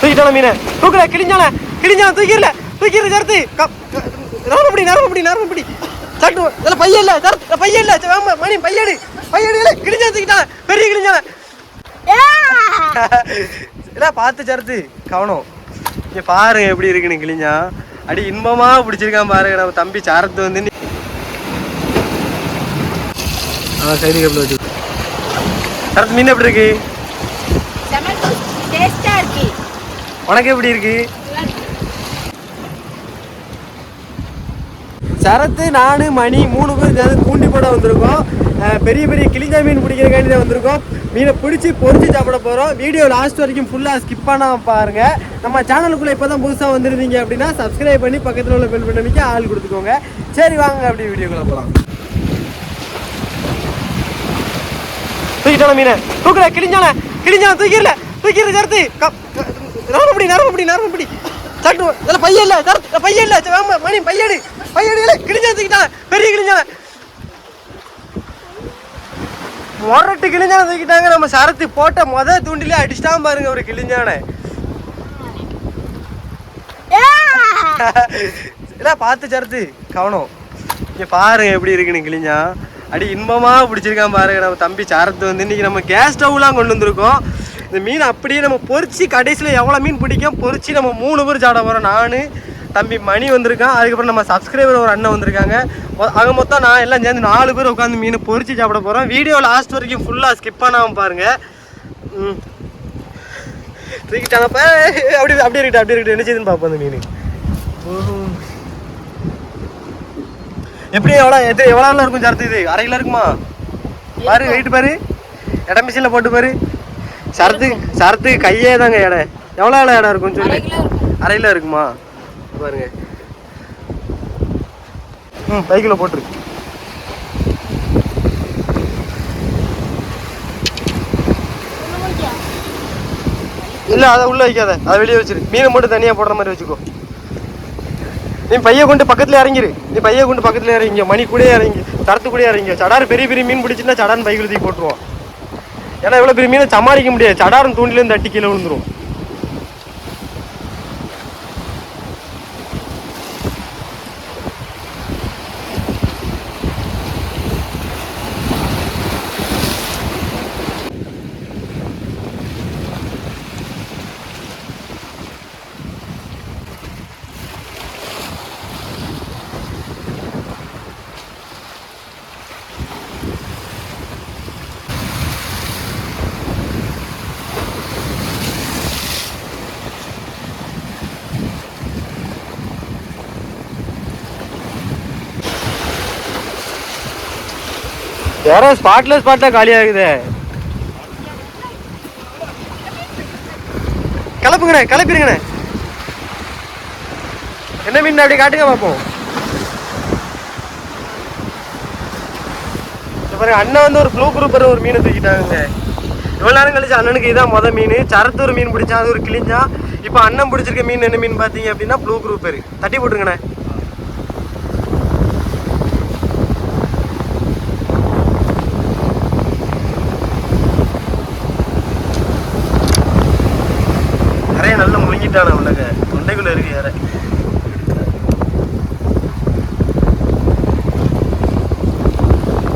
தூக்கிட்டான மீனை? தூக்கல கிழிஞ்சான கிழிஞ்சான தூக்கிடல. தூக்கிடுற சரத்து நரம்படி நரம்படி நரம்படி சட்டு இதில் பையன் இல்லை சரத்து பையன் இல்லை. சரி, மணி பையடு பையடு இல்லை கிழிஞ்சா தூக்கிட்டான் பெரிய கிழிஞ்சான இல்லை பார்த்து சரத்து கவனம். நீ பாருங்க எப்படி இருக்குன்னு கிழிஞ்சா. அடி இன்பமா பிடிச்சிருக்கான் பாருங்க நம்ம தம்பி சரத்து வந்து ஆ சைடு கப்பில் வச்சு சரத்து மீன் எப்படி இருக்கு? உனக்கு எப்படி இருக்கு? சரத்து நானு மணி மூணு பேர் சேர்ந்து தூண்டி போட வந்திருக்கோம். பெரிய பெரிய கிளிஞ்சா மீன் பிடிக்கிறக்காண்டி தான் வந்திருக்கோம். மீனை பிடிச்சி பொறிச்சு சாப்பிட போகிறோம் வீடியோ லாஸ்ட் வரைக்கும் ஃபுல்லாக ஸ்கிப் பண்ணாமல் பாருங்கள் நம்ம சேனலுக்குள்ளே இப்போ தான் புதுசாக வந்திருந்தீங்க அப்படின்னா சப்ஸ்கிரைப் பண்ணி பக்கத்தில் உள்ள பெல் பண்ணிக்க ஆள் கொடுத்துக்கோங்க. சரி வாங்க அப்படி வீடியோக்குள்ள போகலாம் தூக்கிட்டான மீனை? தூக்கல கிழிஞ்சான கிழிஞ்சான தூக்கிடல. தூக்கிடுற சரத்து. நரம்படி நரம்புடி நரம்புடி சட்டு இல்ல பையன் இல்ல சரத்து பையன் இல்ல. சரி, மணி பையடு பையடு இல்ல கிழிஞ்சா தூக்கிட்டான் பெரிய கிழிஞ்சான் மொரட்டு கிழிஞ்சா தூக்கிட்டாங்க. நம்ம சரத்து போட்ட முத தூண்டிலே அடிச்சிட்டான் பாருங்க ஒரு கிழிஞ்சான. இல்ல பார்த்து சரத்து கவனம். இங்க பாருங்க எப்படி இருக்குன்னு கிழிஞ்சா. அடி இன்பமா பிடிச்சிருக்கான் பாருங்க நம்ம தம்பி சாரத்து வந்து. இன்னைக்கு நம்ம கேஸ் ஸ்டவ்லாம் கொண்டு வந்திருக்கோம். இந்த மீன் அப்படியே நம்ம பொறிச்சு கடைசியில் எவ்வளோ மீன் பிடிக்கும்? பொறிச்சு நம்ம மூணு பேர் சாட போகிறோம் நான் தம்பி மணி வந்திருக்கான். அதுக்கப்புறம் நம்ம சப்ஸ்கிரைபர் ஒரு அண்ணன் வந்திருக்காங்க. மொ- ஆக மொத்தம் நான் எல்லாம் சேர்ந்து நாலு பேர் உட்காந்து மீன் பொறிச்சு சாப்பிட போகிறோம் வீடியோ லாஸ்ட் வரைக்கும் ஃபுல்லாக ஸ்கிப் பண்ணாமல் பாருங்கள் ம். அப்படி அப்படியே இருக்கட்டும் அப்படியே இருக்கட்டும். என்ன செய்யுதுன்னு பார்ப்போம் அந்த மீன். எப்படி எவ்வளோ எது எவ்வளோ இருக்கும் சரத்து இது? அரை கிலோ இருக்குமா? பாரு வெயிட் பாரு. இடம் மிஷினில் போட்டு பாரு. சரத்து சரத்து கையே தாங்க எடை எவ்வளோ எவ்வளோ இடம் இருக்கும் சொல்லு. அரை கிலோ இருக்குமா? பாருங்க. ம் பைக்கில் போட்டுரு இல்லை அதை உள்ளே வைக்காத. அதை வெளியே வச்சிரு. மீனை மட்டும் தனியாக போடுற மாதிரி வச்சுக்கோ. நீ பைய கொண்டு பக்கத்துல இறங்கிரு. நீ பைய கொண்டு பக்கத்துல இறங்கிங்க மணி கூட இறங்கி தரத்து கூட இறங்கி சடார் பெரிய பெரிய மீன் பிடிச்சிருந்தா சடான் பைக்கில் தூக்கி போட்டுருவோம். ஏன்னா இவ்வளோ பெரிய மீனை சமாளிக்க முடியாது. சடாரம் தூண்டிலேருந்து தட்டி கீழே விழுந்துரும். யாரோ ஸ்பாட்ல ஸ்பாட்ல காலியாகுதே. கிளப்புங்கண்ணே கலப்பிருங்கண்ணே என்ன மீன் அப்படி காட்டுங்க பார்ப்போம் பாருங்க அண்ணன் வந்து ஒரு ப்ளூ குரூப்பர் ஒரு மீனை தூக்கிட்டாங்க இவ்வளோ நேரம் கழிச்சு அண்ணனுக்கு இதான் மொதல் மீன். சரத்து ஒரு மீன் பிடிச்சா அது ஒரு கிழிஞ்சா இப்போ அண்ணன் பிடிச்சிருக்க மீன் என்ன மீன் பார்த்தீங்க அப்படின்னா ப்ளூ குரூப்பர் தட்டி போட்டுருங்கண்ணே நிறைய நல்லா உனக்கு. உள்ளக தொண்டைக்குள்ள இருக்கு வேற.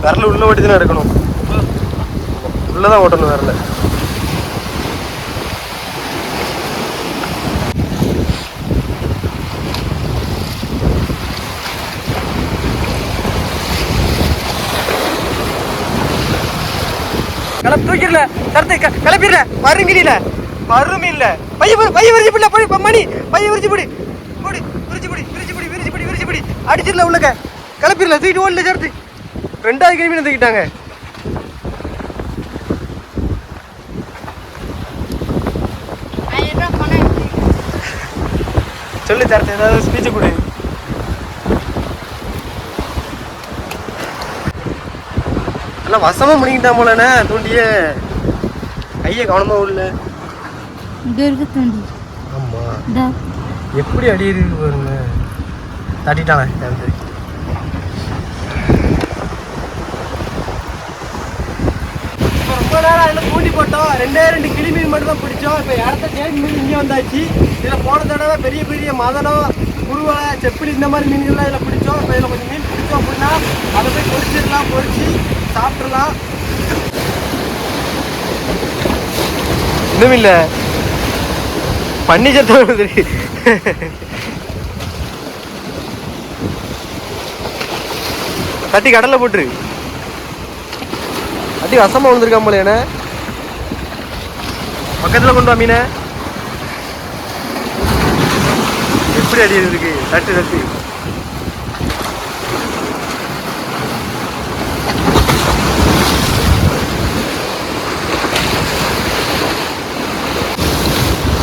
விரல உள்ள ஓட்டி தானே எடுக்கணும். உள்ளதான் ஓட்டணும் விரல. கிளப்பு தூக்கிடல. தரத்து கிளப்பிடல. மருங்கில மருமி பைய பைய- பைய விரிச்சு பிடி போடி மணி. பைய விரிச்சு பிடி. போடி விரிச்சு பிடி விரிச்சு பிடி விரிச்சு பிடி விரிச்சு பிடி. அடிச்சிடல உள்ளக்க. கிளப்பிடல தூக்கிட்டு ஓடல சேர்த்து. ரெண்டாவது கிழமை தூக்கிட்டாங்க ஆயிரம் ரூபாய் பணம் சொல்லு தரத்து ஏதாவது ஸ்பீச் கொடு. எல்லாம் வசமா முடிக்கிட்டான் போலண்ணே தூண்டியே. கையை கவனமாக உள்ள. இது இருக்கு தம்பி ஆமா. இதா. எப்படி அடி இருக்கு பாருங்க. தட்டிட்டானே தரத்து ரொம்ப நேரம் அதில் தூண்டி போட்டோம். ரெண்டே ரெண்டு கிளி மீன் மட்டும் தான் பிடிச்சோம். இப்போ இடத்த சேஞ்ச் மீன் இங்கே வந்தாச்சு. இதில் போன தடவை பெரிய பெரிய மதனம் குருவலை செப்பிலி இந்த மாதிரி மீன்கள்லாம் இதில் பிடிச்சோம். இப்போ இதில் கொஞ்சம் மீன் பிடிச்சோம் அப்படின்னா அதை போய் பொரிச்சிடலாம் பொரிச்சு சாப்பிட்றலாம் இன்னும் இல்லை. பண்ணி சத்தம் தட்டி கடல்ல போட்டுரு. தட்டி வசமா விழுந்திருக்கான் போல என்ன. பக்கத்துல கொண்டு வா மீனை. எப்படி அடி இருக்கு தட்டு தட்டு.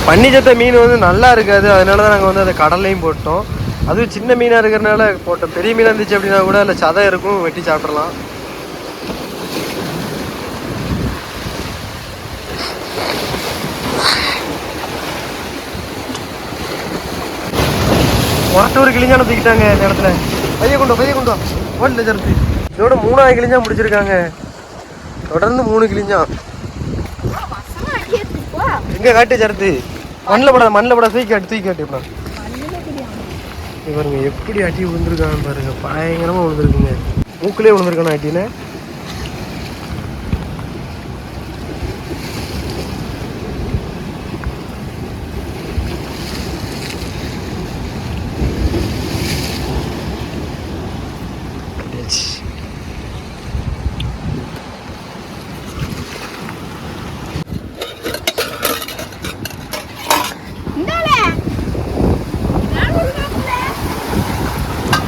பன்னி சத்த மீன் வந்து நல்லா இருக்காது. அதனால தான் நாங்கள் வந்து அதை கடல்லையும் போட்டோம். அதுவும் சின்ன மீனாக இருக்கிறனால போட்டோம். பெரிய மீனாக இருந்துச்சு அப்படின்னா கூட அதில் சதை இருக்கும். வெட்டி சாப்பிட்றலாம் ஒருத்த ஒரு தூக்கிட்டாங்க இந்த இடத்துல. பைய கொண்டு பைய கொண்டு ஓடல சரத்து இதோட மூணாவது கிளிஞ்சா முடிச்சிருக்காங்க. தொடர்ந்து மூணு அடிக்கிறதுக்கு எங்க காட்டு சரத்து மண்ணில் படாத மண்ணில் படாத தூக்கி அடி தூக்கி காட்டு பாருங்க எப்படி அடி விழுந்திருக்காங்க பாருங்க. பயங்கரமாக விழுந்திருக்குங்க. மூக்கிலே விழுந்திருக்கான அட்டின்னு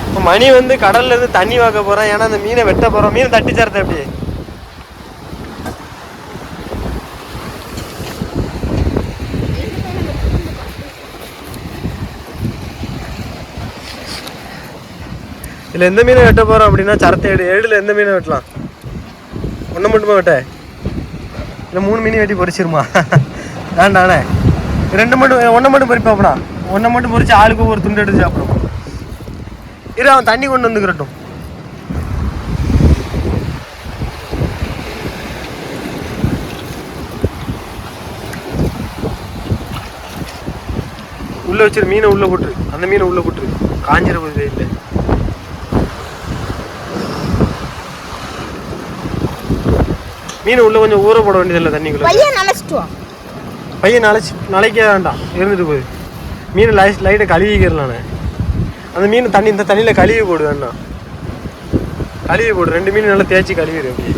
இப்ப மணி வந்து கடல்ல இருந்து தண்ணி வாக்க போறான். ஏன்னா அந்த மீனை வெட்ட போறோம். மீன் தட்டி சேர்த்த எப்படி? இதுல எந்த மீனை வெட்ட போறோம் அப்படின்னா சரத்தை எடு எடில் எந்த மீனை வெட்டலாம்? ஒன்றை மட்டுமா வெட்ட? இல்லை மூணு மீன் வெட்டி பொறிச்சிருமா? வேண்டாண்ணே ரெண்டு மட்டும் ஒன்றை மட்டும் பொரிப்பாப்படா ஒன்றை மட்டும் பொறிச்சு ஆளுக்கு ஒரு துண்டு எடுத்து சாப்பிடும். இரு அவன் தண்ணி கொண்டு வந்துக்கிறட்டும். உள்ள வச்சிரு மீனை உள்ள போட்டுரு. அந்த மீனை உள்ள போட்டுரு. காஞ்சிர போதே இல்லை. மீனை உள்ள கொஞ்சம் ஊற போட வேண்டியதில்லை தண்ணிக்குள்ள. பையன் நினைச்சிட்டு வா. பையன் நாளைச்சு நாளைக்க வேண்டாம். இருந்துட்டு போகுது. மீன் லை லைட்டை கழுவிக்கிறலானே அந்த மீன் தண்ணி இந்த தண்ணியில் கழுவி போடுவேன்னா கழுவி போடு. ரெண்டு மீன் நல்லா தேய்ச்சி கழுவிடு அப்படி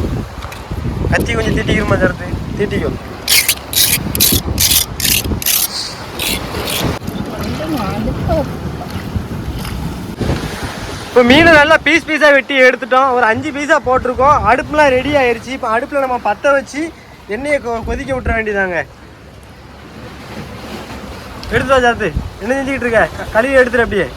கத்தி கொஞ்சம் தீட்டிக்கிறமா சேர்த்து தீட்டிக்கும் இப்போ மீனை நல்லா பீஸ் பீஸாக வெட்டி எடுத்துட்டோம். ஒரு அஞ்சு பீஸாக போட்டிருக்கோம். அடுப்புலாம் ரெடி ஆயிடுச்சு இப்போ அடுப்பில் நம்ம பற்ற வச்சு எண்ணெயை கொ- கொதிக்க விட்டுற வேண்டியதாங்க. எடுத்து சாத்து என்ன செஞ்சுக்கிட்டு இருக்க? கழுவி எடுத்துரு அப்படியே.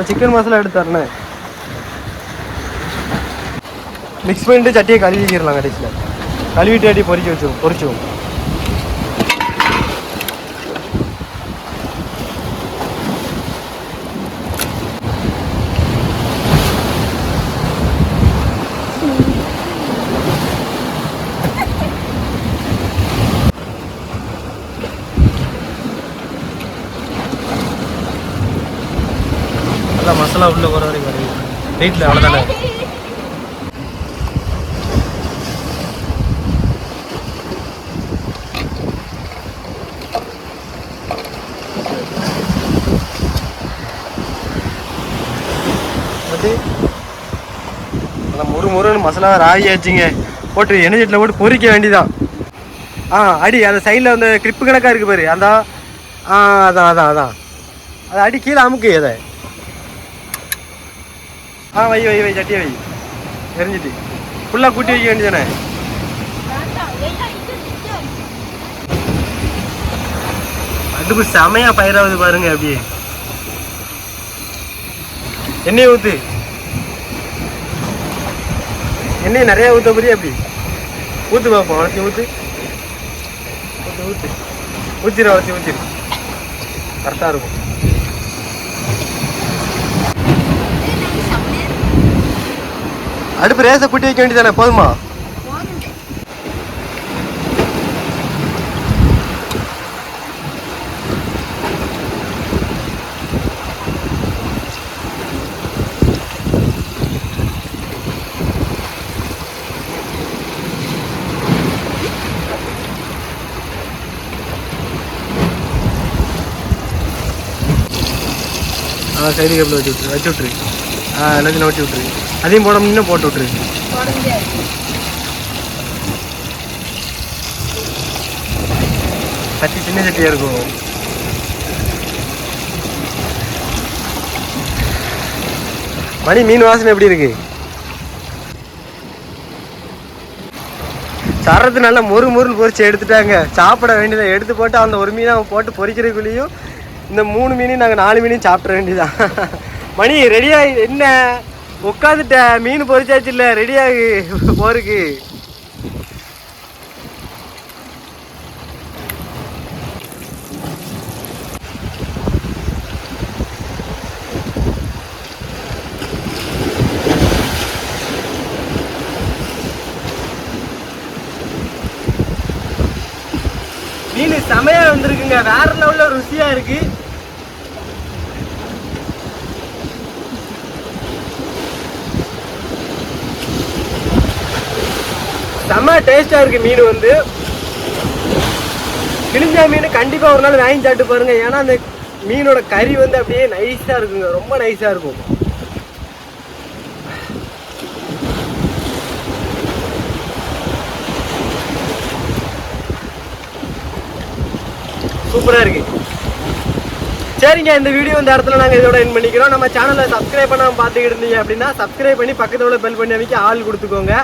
இப்போ சிக்கன் மசாலா எடுத்து தரணும் மிக்ஸ் பண்ணிட்டு சட்டியை கழுவிக்கிடலாம் கடைசியில் கழுவிட்டு அடி பொரிக்க வச்சிரும் பொரிச்சிரும் நல்லா மசாலா உள்ள போகிற வரைக்கும் வரையும் வீட்டில் அவ்வளோதானே முறு முருன்னு மசாலா ராகி ஆச்சுங்க. போட்டு எண்ணெய் சட்டியில் போட்டு பொரிக்க வேண்டியதான் ஆ அடி அந்த சைடில் அந்த கிரிப்பு கணக்காக இருக்கு பாரு. அந்த ஆ அதான் அதான் அதான். அதை அடி கீழே அமுக்கு அதை. ஆ வை வை வை சட்டியை வை. எரிஞ்சிட்டு. ஃபுல்லாக கூட்டி வைக்க வேண்டியதானே? அடுப்பு செமையா பயிராகுது பாருங்க அப்படியே. எண்ணெயை ஊத்து. எண்ணெய் நிறைய ஊத்த புரிய அப்படி? ஊத்து பார்ப்போம் வளர்த்தி ஊத்து. ஊத்து ஊத்து. ஊத்திர வளர்த்தி ஊத்திரு. கரெக்டாக இருக்கும். அடுப்பு ரேசை குட்டி வைக்க வேண்டியதானே போதுமா? ஆ சைடு கேபிள் வச்சு விட்ரு வச்சு விட்ரு ஆ எல்லாத்தையும் நோட்டி விட்ரு அதையும் போட முடியும் போட்டு விட்ரு சட்டி சின்ன சட்டியாக இருக்கும். மணி மீன் வாசனை எப்படி இருக்கு? சரத்து நல்லா மொறு மொறுன்னு பொறிச்சு எடுத்துட்டாங்க. சாப்பிட வேண்டியதை எடுத்து போட்டு அந்த ஒரு மீனை போட்டு பொரிக்கிறதுக்குள்ளேயும் இந்த மூணு மீனையும் நாங்கள் நாலு மீனையும் சாப்பிட வேண்டியதான் மணி ரெடியாக என்ன? உட்காந்துட்ட மீன் பொரிச்சாச்சு இல்லை ரெடியாகு போருக்கு. மீன் செமையா வந்திருக்குங்க. வேற லெவல்ல ருசியா இருக்கு. செம்ம டேஸ்டா இருக்கு மீன் வந்து. கிழிஞ்சா மீன் கண்டிப்பா ஒரு நாள் வாங்கி சாப்பிட்டு பாருங்க. ஏன்னா அந்த மீனோட கறி வந்து அப்படியே நைஸா இருக்குங்க. ரொம்ப நைஸா இருக்கும். சூப்பரா இருக்கு. சரிங்க இந்த வீடியோ இந்த இடத்துல நாங்கள் இதோட என் பண்ணிக்கிறோம். நம்ம சேனலை சப்ஸ்கிரைப் பண்ணாமல் பார்த்துக்கிட்டு இருந்தீங்க அப்படின்னா சப்ஸ்கிரைப் பண்ணி பக்கத்தில் உள்ள பெல் பண்ணி அமைக்க ஆள் கொடுத்துக்கோங்க.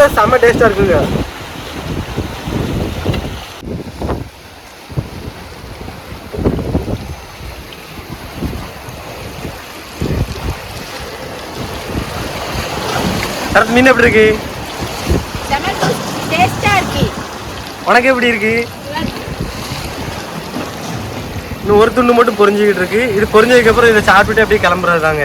கூட செம்ம டேஸ்டா இருக்குங்க. சரத் மீன் எப்படி இருக்கு? உனக்கு எப்படி இருக்கு? இன்னும் ஒரு துண்டு மட்டும் பொரிஞ்சுக்கிட்டு இருக்கு. இது பொரிஞ்சதுக்கு அப்புறம் இதை சாப்பிட்டுட்டு அப்படியே கிளம்புறது தாங்க